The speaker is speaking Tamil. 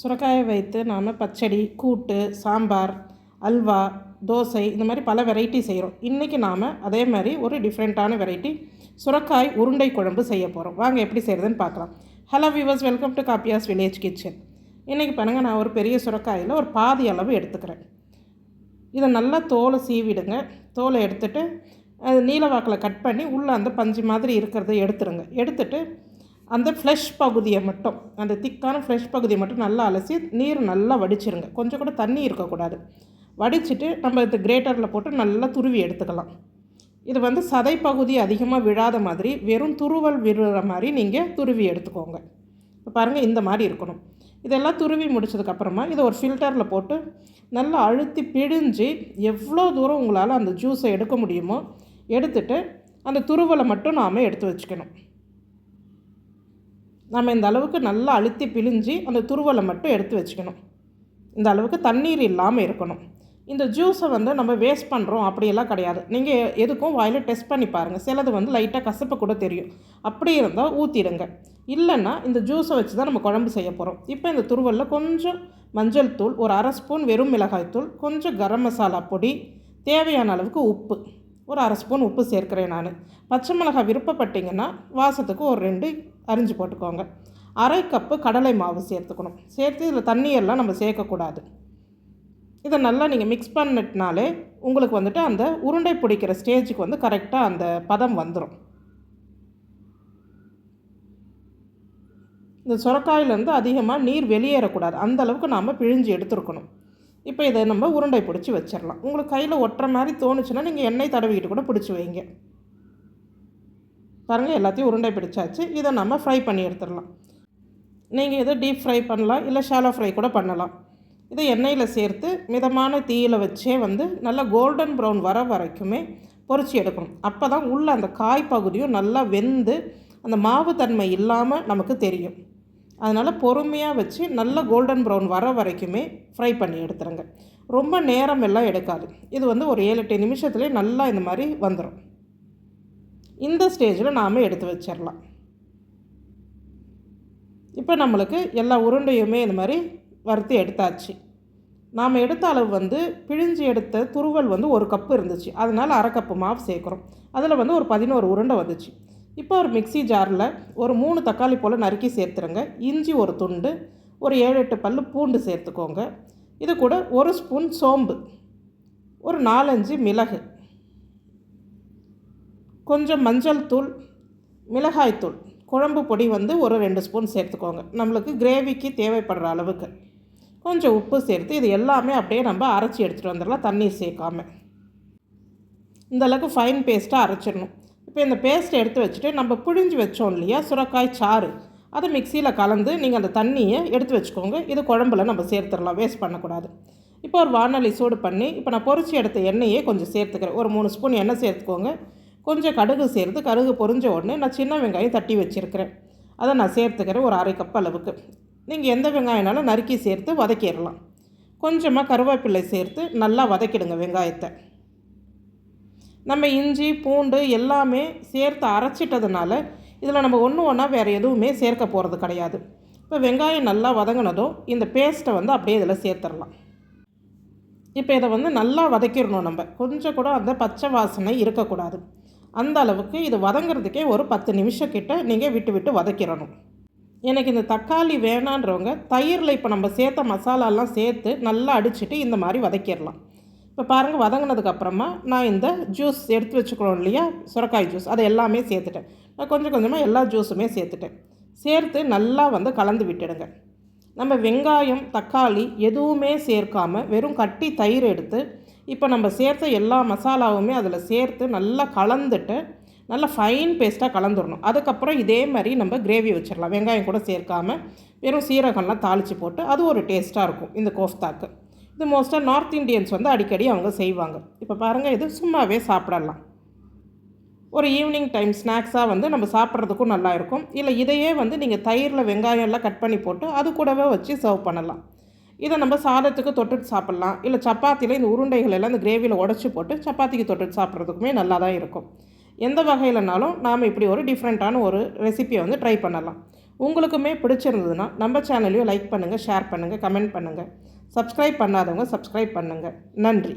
சுரக்காயை வைத்து நாம் பச்சடி கூட்டு சாம்பார் அல்வா தோசை இந்த மாதிரி பல வெரைட்டி செய்கிறோம் இன்றைக்கி நாம் அதே மாதிரி ஒரு டிஃப்ரெண்ட்டான வெரைட்டி சுரக்காய் உருண்டை குழம்பு செய்ய போகிறோம் வாங்க எப்படி செய்கிறதுன்னு பார்க்கலாம். ஹலோ வியூவர்ஸ் வெல்கம் டு காப்பியாஸ் வில்லேஜ் கிச்சன் இன்றைக்கி பாருங்கள் நான் ஒரு பெரிய சுரக்காயில் ஒரு பாதி அளவு எடுத்துக்கிறேன். இதை நல்லா தோலை சீவிடுங்க. தோலை எடுத்துட்டு அது நீல வாக்கில் கட் பண்ணி உள்ளே அந்த பஞ்சு மாதிரி இருக்கிறத எடுத்துருங்க. எடுத்துட்டு அந்த ஃப்ளஷ் பகுதியை மட்டும் அந்த திக்கான ஃப்ளஷ் பகுதியை மட்டும் நல்லா அலசி நீர் நல்லா வடிச்சிருங்க. கொஞ்சம் கூட தண்ணி இருக்கக்கூடாது. வடிச்சிட்டு நம்ம இது கிரேட்டரில் போட்டு நல்லா துருவி எடுத்துக்கலாம். இது வந்து சதை பகுதி அதிகமாக விழாத மாதிரி வெறும் துருவல் விழுற மாதிரி நீங்கள் துருவி எடுத்துக்கோங்க. இப்போ பாருங்கள் இந்த மாதிரி இருக்கணும். இதெல்லாம் துருவி முடிச்சதுக்கப்புறமா இதை ஒரு ஃபில்டரில் போட்டு நல்லா அழுத்தி பிழிஞ்சு எவ்வளோ தூரம் உங்களால் அந்த ஜூஸை எடுக்க முடியுமோ எடுத்துட்டு அந்த துருவலை மட்டும் நாம் எடுத்து வச்சுக்கணும். நம்ம இந்த அளவுக்கு நல்லா அழுத்தி பிழிஞ்சு அந்த துருவலை மட்டும் எடுத்து வச்சுக்கணும். இந்த அளவுக்கு தண்ணீர் இல்லாமல் இருக்கணும். இந்த ஜூஸை வந்து நம்ம வேஸ்ட் பண்ணுறோம் அப்படியெல்லாம் கிடையாது. நீங்கள் எதுக்கும் வாயில் டெஸ்ட் பண்ணி பாருங்கள் சிலது வந்து லைட்டாக கசப்பு கூட தெரியும். அப்படி இருந்தால் ஊற்றிடுங்க இல்லைன்னா இந்த ஜூஸை வச்சு தான் நம்ம குழம்பு செய்ய போகிறோம் இப்போ இந்த துருவலில் கொஞ்சம் மஞ்சள் தூள் ஒரு அரை ஸ்பூன் வெறும் மிளகாய் தூள் கொஞ்சம் கரம் மசாலா பொடி தேவையான அளவுக்கு உப்பு ஒரு அரை ஸ்பூன் உப்பு சேர்க்கிறேன் நான். பச்சை மிளகாய் விருப்பப்பட்டிங்கன்னா வாசத்துக்கு ஒரு ரெண்டு அரிஞ்சு போட்டுக்கோங்க. அரை கப்பு கடலை மாவு சேர்த்துக்கணும். சேர்த்து இதில் தண்ணியெல்லாம் நம்ம சேர்க்கக்கூடாது. இதை நல்லா நீங்கள் மிக்ஸ் பண்ணிட்டனாலே உங்களுக்கு வந்துட்டு அந்த உருண்டை பிடிக்கிற ஸ்டேஜுக்கு வந்து கரெக்டாக அந்த பதம் வந்துடும் இந்த சுரக்காயிலேருந்து அதிகமாக நீர் வெளியேறக்கூடாது. அந்த அளவுக்கு நாம் பிழிஞ்சு எடுத்துருக்கணும். இப்போ இதை நம்ம உருண்டை பிடிச்சி வச்சிடலாம். உங்களுக்கு கையில் ஒட்டுற மாதிரி தோணுச்சுன்னா நீங்கள் எண்ணெய் தடவிக்கிட்டு கூட பிடிச்சி வைங்க. பாருங்கள் எல்லாத்தையும் உருண்டை பிடிச்சாச்சு. இதை நம்ம ஃப்ரை பண்ணி எடுத்துடலாம். நீங்கள் இதை டீப் ஃப்ரை பண்ணலாம் இல்லை ஷாலோ ஃப்ரை கூட பண்ணலாம். இதை எண்ணெயில் சேர்த்து மிதமான தீயில் வச்சே வந்து நல்லா கோல்டன் ப்ரௌன் வர வரைக்குமே பொரிச்சு எடுக்கணும். அப்போ தான் உள்ளே அந்த காய் பகுதியும் நல்லா வெந்து அந்த மாவு தன்மை இல்லாமல் நமக்கு தெரியும். அதனால் பொறுமையாக வச்சு நல்ல கோல்டன் ப்ரௌன் வர வரைக்குமே ஃப்ரை பண்ணி எடுத்துருங்க. ரொம்ப நேரம் எல்லாம் எடுக்காது. இது வந்து ஒரு ஏழு எட்டு நிமிஷத்துலேயே நல்லா இந்த மாதிரி வந்துடும் இந்த ஸ்டேஜில் நாம் எடுத்து வச்சிடலாம் இப்போ நம்மளுக்கு எல்லா உருண்டையுமே இந்த மாதிரி வறுத்து எடுத்தாச்சு. நாம் எடுத்த அளவு வந்து பிழிஞ்சு எடுத்த துருவல் வந்து ஒரு கப்பு இருந்துச்சு. அதனால் அரை கப்பு மாவு சேர்க்குறோம். அதில் வந்து ஒரு பதினோரு உருண்டை வந்துச்சு. இப்போ ஒரு மிக்சி ஜாரில் ஒரு மூணு தக்காளி போல் நறுக்கி சேர்த்துருங்க. இஞ்சி ஒரு துண்டு ஒரு ஏழு எட்டு பல் பூண்டு சேர்த்துக்கோங்க. இது கூட ஒரு ஸ்பூன் சோம்பு ஒரு நாலஞ்சு மிளகு. கொஞ்சம் மஞ்சள் தூள் மிளகாய் தூள் குழம்பு பொடி வந்து ஒரு ரெண்டு ஸ்பூன் சேர்த்துக்கோங்க. நம்மளுக்கு கிரேவிக்கு தேவைப்படுற அளவுக்கு. கொஞ்சம் உப்பு சேர்த்து இது எல்லாமே அப்படியே நம்ம அரைச்சி எடுத்துகிட்டு வந்துடலாம் தண்ணீர் சேர்க்காம. இந்தளவுக்கு ஃபைன் பேஸ்ட்டாக அரைச்சிடணும். இப்போ இந்த பேஸ்ட்டை எடுத்து வச்சுட்டு நம்ம புழிஞ்சு வச்சோம் இல்லையா சுரக்காய் சாறு அதை மிக்சியில் கலந்து நீங்கள் அந்த தண்ணியை எடுத்து வச்சுக்கோங்க. இது குழம்புல நம்ம சேர்த்துடலாம் வேஸ்ட் பண்ணக்கூடாது. இப்போ ஒரு வானொலி சூடு பண்ணி இப்போ நான் பொறிச்சி எடுத்த எண்ணெயே கொஞ்சம் சேர்த்துக்கிறேன். ஒரு மூணு ஸ்பூன் எண்ணெய் சேர்த்துக்கோங்க. கொஞ்சம் கடுகு சேர்த்து கடுகு பொறிஞ்ச உடனே நான் சின்ன வெங்காயம் தட்டி வச்சுருக்கிறேன். அதை நான் சேர்த்துக்கிறேன் ஒரு அரை கப் அளவுக்கு. நீங்கள் எந்த வெங்காயம்னாலும் நறுக்கி சேர்த்து வதக்கிடலாம். கொஞ்சமாக கருவேப்பிலை சேர்த்து நல்லா வதக்கிடுங்க வெங்காயத்தை. நம்ம இஞ்சி பூண்டு எல்லாமே சேர்த்து அரைச்சிட்டதுனால இதில் நம்ம ஒன்று ஒன்றா வேறு எதுவுமே சேர்க்க போகிறது கிடையாது. இப்போ வெங்காயம் நல்லா வதங்கினதும் இந்த பேஸ்ட்டை வந்து அப்படியே இதில் சேர்த்துடலாம். இப்போ இதை வந்து நல்லா வதக்கிடணும் நம்ம. கொஞ்சம் கூட அந்த பச்சை வாசனை இருக்கக்கூடாது. அந்த அளவுக்கு இது வதங்கிறதுக்கே ஒரு பத்து நிமிஷம் கிட்ட நீங்கள் விட்டு விட்டு வதக்கிடணும். எனக்கு இந்த தக்காளி வேணான்றவங்க தயிரில் இப்போ நம்ம சேர்த்த மசாலாலாம் சேர்த்து நல்லா அடிச்சுட்டு இந்த மாதிரி வதக்கிடலாம். இப்போ பாருங்கள் வதங்கினதுக்கப்புறமா நான் இந்த ஜூஸ் எடுத்து வச்சுக்கிறோம் இல்லையா? சுரக்காய் ஜூஸ் அதை எல்லாமே சேர்த்துட்டேன். நான் கொஞ்சம் கொஞ்சமாக எல்லா ஜூஸுமே சேர்த்துட்டேன். சேர்த்து நல்லா வந்து கலந்து விட்டுடுங்க. நம்ம வெங்காயம் தக்காளி எதுவுமே சேர்க்காமல் வெறும் கட்டி தயிர் எடுத்து இப்போ நம்ம சேர்த்த எல்லா மசாலாவுமே அதில் சேர்த்து நல்லா கலந்துட்டு நல்லா ஃபைன் பேஸ்ட்டாக கலந்துடணும். அதுக்கப்புறம் இதே மாதிரி நம்ம கிரேவி வச்சிடலாம். வெங்காயம் கூட சேர்க்காமல் வெறும் சீரகம்லாம் தாளித்து போட்டு அது ஒரு டேஸ்ட்டாக இருக்கும் இந்த கோஃப்தாக்கு. இது மோஸ்ட்டாக நார்த் இண்டியன்ஸ் வந்து அடிக்கடி அவங்க செய்வாங்க. இப்போ பாருங்கள் இது சும்மாவே சாப்பிடலாம். ஒரு ஈவினிங் டைம் ஸ்நாக்ஸாக வந்து நம்ம சாப்பிட்றதுக்கும் நல்லா இருக்கும். இல்லை இதையே வந்து நீங்கள் தயிரில் வெங்காயம் எல்லாம் கட் பண்ணி போட்டு அது கூடவே வச்சு சர்வ் பண்ணலாம். இதை நம்ம சாதத்துக்கு தொட்டுட்டு சாப்பிட்லாம். இல்லை சப்பாத்தியில் இந்த உருண்டைகள் எல்லாம் இந்த கிரேவியில் உடச்சி போட்டு சப்பாத்திக்கு தொட்டுட்டு சாப்பிட்றதுக்குமே நல்லா தான் இருக்கும். எந்த வகையிலனாலும் நாம் இப்படி ஒரு டிஃப்ரெண்ட்டான ஒரு ரெசிப்பியை வந்து ட்ரை பண்ணலாம். உங்களுக்குமே பிடிச்சிருந்ததுன்னா நம்ம சேனலையும் லைக் பண்ணுங்கள் ஷேர் பண்ணுங்கள் கமெண்ட் பண்ணுங்கள் சப்ஸ்கிரைப் பண்ணாதவங்க சப்ஸ்கிரைப் பண்ணுங்கள் நன்றி.